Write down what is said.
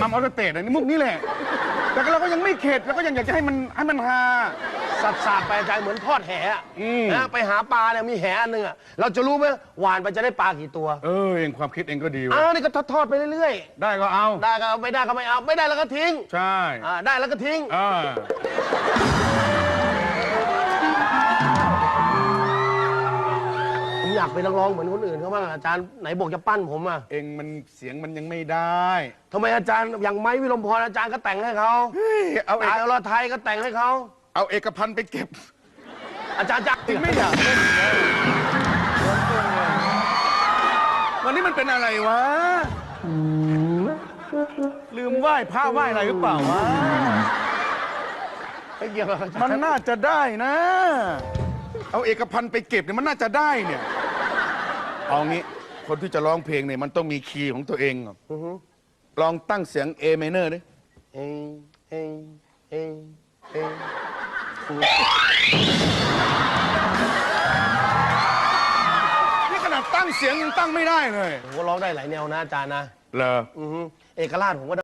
มัมออสเตดอันนี้มุกนี้แหละ แต่เราก็ยังไม่เข็ดเราก็ยังอยากจะให้มันให้มันฮา สัตว์สาดไปอาจารย์เหมือนทอดแหอะอืม นะไปหาปลาเนี่ยมีแหอันหนึ่งอะเราจะรู้ไหมหวานไปจะได้ปลากี่ตัวเออเองความคิดเองก็ดีอ้าเว้วยนี่ก็ทอดๆไปเรื่อยได้ก็เอา ๆ ได้ก็เอาไม่ได้ก็ไม่เอาไม่ได้แล้วก็ทิ้งใช่ อ่าได้แล้วก็ทิ้งอ่า อยากเป็นนักร้องเหมือนคนอื่นเขาบ้างอะอาจารย์ไหนบอกจะปั้นผมอะเองมันเสียงมันยังไม่ได้ทำไมอาจารย์อย่างไม้วิลมพรอาจารย์ก็แต่งให้เขาเฮ้ยเอาเอตากยอรไทยก็แต่งให้เขาเอาเอกพันธ์ไปเก็บ อาจารย์จักจริงไม่อยากเล่นแล้ววันนี้มันเป็นอะไรวะ ลืมไหว้พระไหว้อะไรหรือเปล่าวะ ไม่เกี่ยวกับอาจารมันย์น่าจะได้นะ เอาเอกพันธ์ไปเก็บเนี่ยมันน่าจะได้เนี่ย เอางี้คนที่จะร้องเพลงเนี่ยมันต้องมีคีย์ของตัวเองก่อนอือฮึลองตั้งเสียง A minor ดิเองเองเองเองนี่ขนาดตั้งเสียงยังตั้งไม่ได้เลยผมก็ร้องได้หลายแนวนะอาจารย์นะ เหรอ อือฮึเอกราชผมก็